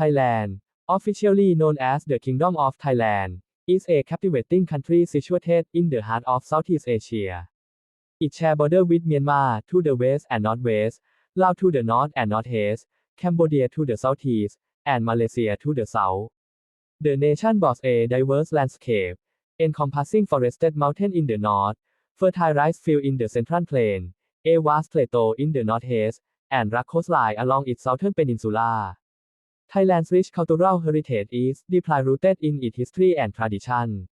Thailand, officially known as the Kingdom of Thailand, is a captivating country situated in the heart of Southeast Asia. It shares border with Myanmar to the west and northwest, Laos to the north and northeast, Cambodia to the southeast, and Malaysia to the south. The nation boasts a diverse landscape, encompassing forested mountains in the north, fertile rice fields in the central plain, a vast plateau in the northeast, and rugged coastline along its southern peninsula. Thailand's rich cultural heritage is deeply rooted in its history and tradition.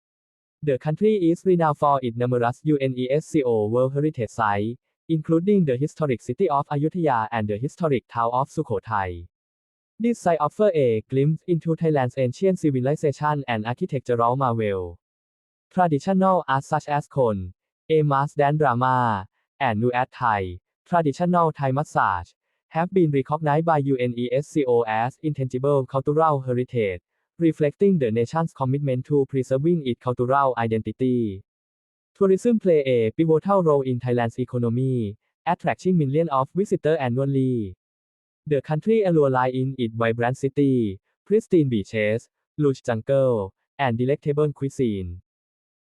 The country is renowned for its numerous UNESCO World Heritage Sites, including the historic city of Ayutthaya and the historic town of Sukhothai. This site offers a glimpse into Thailand's ancient civilization and architectural marvel. Traditional arts such as Khon, a mass dance drama, and Nuat Thai, traditional Thai massage, have been recognized by UNESCO as intangible cultural heritage, reflecting the nation's commitment to preserving its cultural identity. Tourism plays a pivotal role in Thailand's economy, attracting millions of visitors annually. The country alluring in its vibrant city, pristine beaches, lush jungle, and delectable cuisine.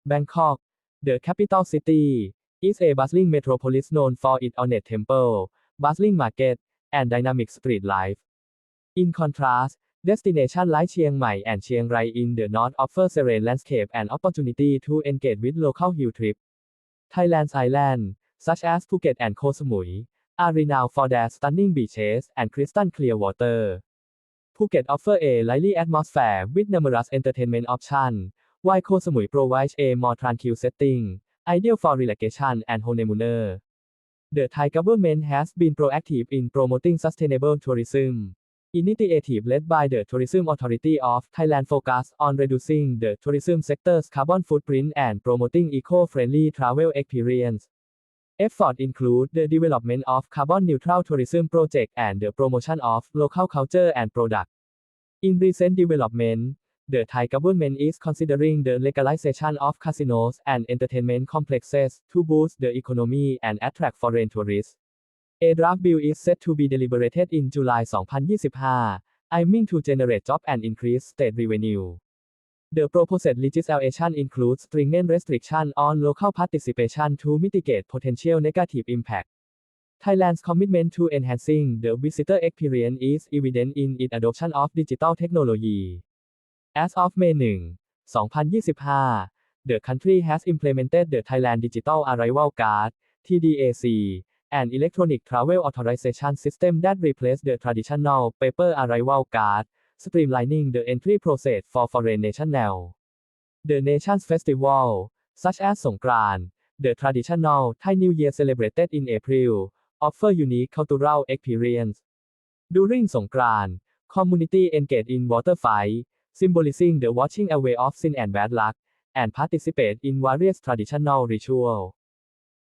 Bangkok, the capital city, is a bustling metropolis known for its ornate temple, bustling market, and dynamic street life. In contrast, Destination like Chiang Mai and Chiang Rai in the north offer serene landscape and opportunity to engage with local hill trip. Thailand's islands, such as Phuket and Koh Samui, are renowned for their stunning beaches and crystal clear water. Phuket offers a lively atmosphere with numerous entertainment options, while Koh Samui provides a more tranquil setting, ideal for relaxation and honeymooner. The Thai government has been proactive in promoting sustainable tourism. Initiative led by the Tourism Authority of Thailand focus on reducing the tourism sector's carbon footprint and promoting eco-friendly travel experience. Efforts include the development of carbon-neutral tourism project and the promotion of local culture and product. In recent development, the Thai government is considering the legalization of casinos and entertainment complexes to boost the economy and attract foreign tourists. A draft bill is set to be deliberated in July 2025, aiming to generate jobs and increase state revenue. The proposed legislation includes stringent restrictions on local participation to mitigate potential negative impact. Thailand's commitment to enhancing the visitor experience is evident in its adoption of digital technology. As of May 1, 2025, the country has implemented the Thailand Digital Arrival Card, TDAC, an electronic travel authorization system that replaced the traditional paper arrival card, streamlining the entry process for foreign nationals. The nation's festival, such as Songkran, the traditional Thai New Year celebrated in April, offer unique cultural experience. During Songkran, community engage in water fight, symbolizing the washing away of sin and bad luck, and participate in various traditional rituals.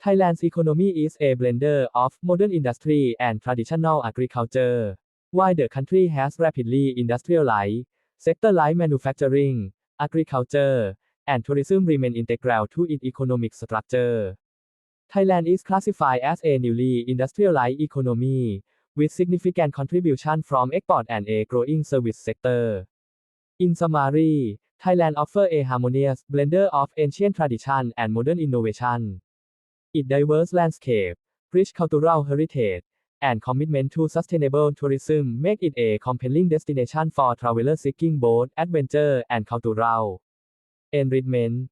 Thailand's economy is a blender of modern industry and traditional agriculture. While the country has rapidly industrialized, sectors like manufacturing, agriculture, and tourism remain integral to its economic structure. Thailand is classified as a newly industrialized economy, with significant contribution from export and a growing service sector. In summary, Thailand offers a harmonious blender of ancient tradition and modern innovation. Its diverse landscape, rich cultural heritage, and commitment to sustainable tourism make it a compelling destination for travelers seeking both adventure and cultural enrichment.